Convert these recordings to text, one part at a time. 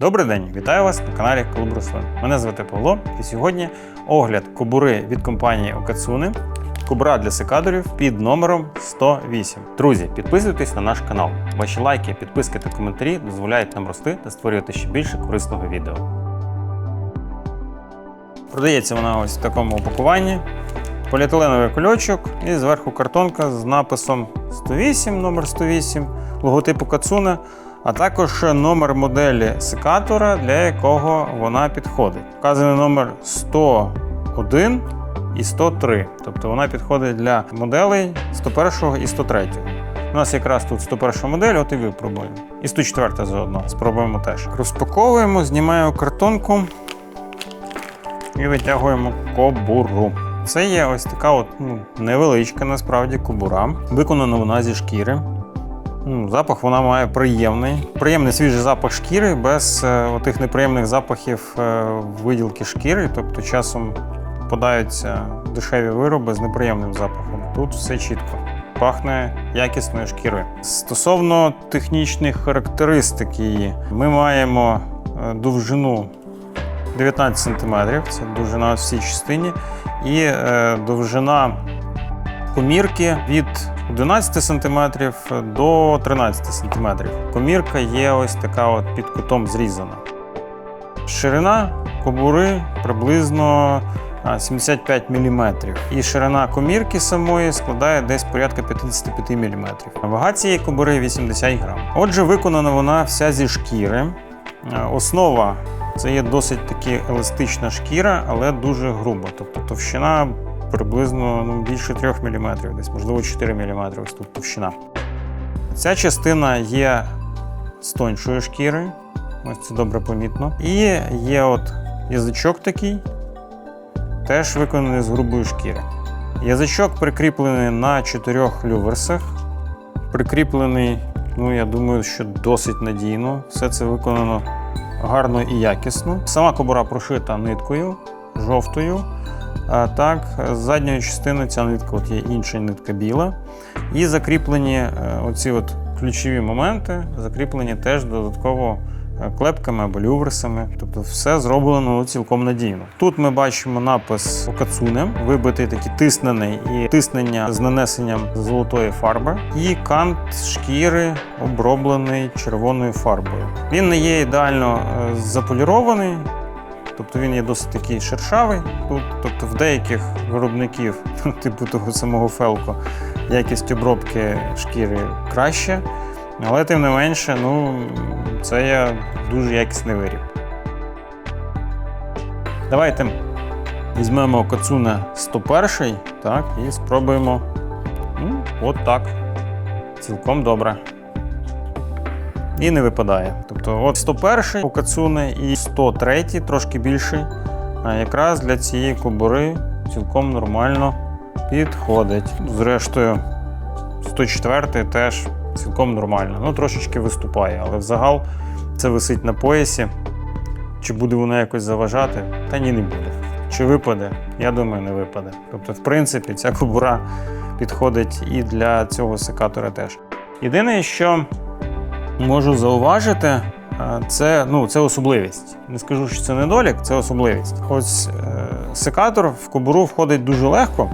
Добрий день, вітаю вас на каналі Клуб Руслан. Мене звати Павло, і сьогодні огляд кобури від компанії Окацуни. Кобура для секаторів під номером 108. Друзі, підписуйтесь на наш канал. Ваші лайки, підписки та коментарі дозволяють нам рости та створювати ще більше корисного відео. Продається вона ось в такому упакуванні. Поліетиленовий кульочок і зверху картонка з написом 108, номер 108, логотипу Кацуна, а також номер моделі секатора, для якого вона підходить. Вказаний номер 101 і 103. Тобто вона підходить для моделей 101 і 103. У нас якраз тут 101 модель, от і випробуємо. І 104 заодно. Спробуємо теж. Розпаковуємо, знімаємо картонку і витягуємо кобуру. Це є ось така от, ну, невеличка насправді кобура. Виконана вона зі шкіри. Ну, Запах вона має приємний. Приємний свіжий запах шкіри, без е, отих неприємних запахів е, виділки шкіри. Тобто часом попадаються дешеві вироби з неприємним запахом. Тут все чітко. Пахне якісною шкірою. Стосовно технічних характеристик її, ми маємо е, довжину 19 см, це довжина в цій частині, і довжина комірки від 11 см до 13 см. Комірка є ось така от під кутом зрізана. Ширина кобури приблизно 75 мм. І ширина комірки самої складає десь порядка 55 мм. Вага цієї кобури 80 грам. Отже, виконана вона вся зі шкіри. Е, Основа це є досить таки еластична шкіра, але дуже груба. Тобто товщина приблизно ну, більше 3 мм, десь можливо 4 мм тут товщина. Ця частина є з тоншої шкіри, ось це добре помітно. І є от язичок такий, теж виконаний з грубої шкіри. Язичок прикріплений на чотирьох люверсах. Прикріплений, ну я думаю, що досить надійно. Все це виконано гарно і якісно. Сама кобура прошита ниткою жовтою. А так, з задньої частини ця нитка от є інша нитка біла. І закріплені е, оці от ключові моменти, закріплені теж додатково е, клепками або люверсами. Тобто все зроблено цілком надійно. Тут ми бачимо напис Окацуне, вибитий такий тиснений і тиснення з нанесенням золотої фарби, і кант шкіри оброблений червоною фарбою. Він не є ідеально е, заполірований. Тобто він є досить такий шершавий тут. Тобто в деяких виробників, типу того самого Фелко, якість обробки шкіри краще. Але тим не менше, ну, це є дуже якісний виріб. Давайте візьмемо Кацуна 101 так, і спробуємо. Ну, от так. Цілком добре. І не випадає. Тобто, от 101 у і 103 трошки більший. А якраз для цієї кобури цілком нормально підходить. Зрештою, 104 теж цілком нормально. Ну, трошечки виступає, але взагал це висить на поясі. Чи буде воно якось заважати? Та ні, не буде. Чи випаде? Я думаю, не випаде. Тобто, в принципі, ця кобура підходить і для цього секатора теж. Єдине, що можу зауважити, це, ну, це особливість. Не скажу, що це недолік, це особливість. Ось е, секатор в кобуру входить дуже легко.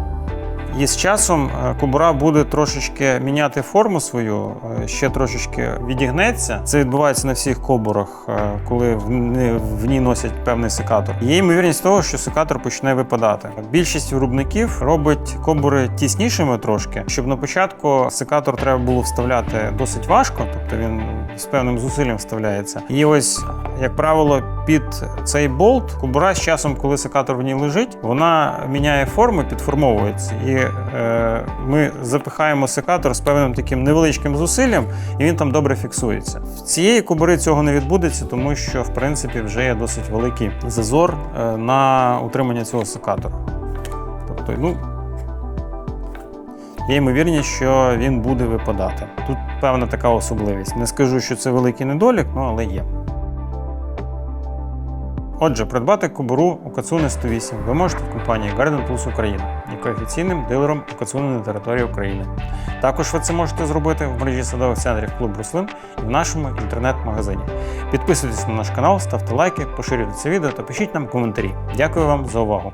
І з часом е, кобура буде трошечки міняти форму свою, е, ще трошечки відігнеться. Це відбувається на всіх кобурах, е, коли в в ній носять певний секатор. Є ймовірність того, що секатор почне випадати. Більшість виробників робить кобури тіснішими трошки, щоб на початку секатор треба було вставляти досить важко, тобто він з певним зусиллям вставляється. І ось, як правило, під цей болт кобура з часом, коли секатор в ній лежить, вона міняє форму, підформовується. І е, ми запихаємо секатор з певним таким невеличким зусиллям, і він там добре фіксується. В цієї кобури цього не відбудеться, тому що в принципі вже є досить великий зазор е, на утримання цього секатора. Тобто, ну. Є ймовірність, що він буде випадати. Тут певна така особливість. Не скажу, що це великий недолік, ну але є. Отже, придбати кобуру у Кацуни 108 ви можете в компанії Garden Plus Україна, яка офіційним дилером у на території України. Також ви це можете зробити в мережі садових центрів Клуб Руслин і в нашому інтернет-магазині. Підписуйтесь на наш канал, ставте лайки, поширюйте це відео та пишіть нам коментарі. Дякую вам за увагу!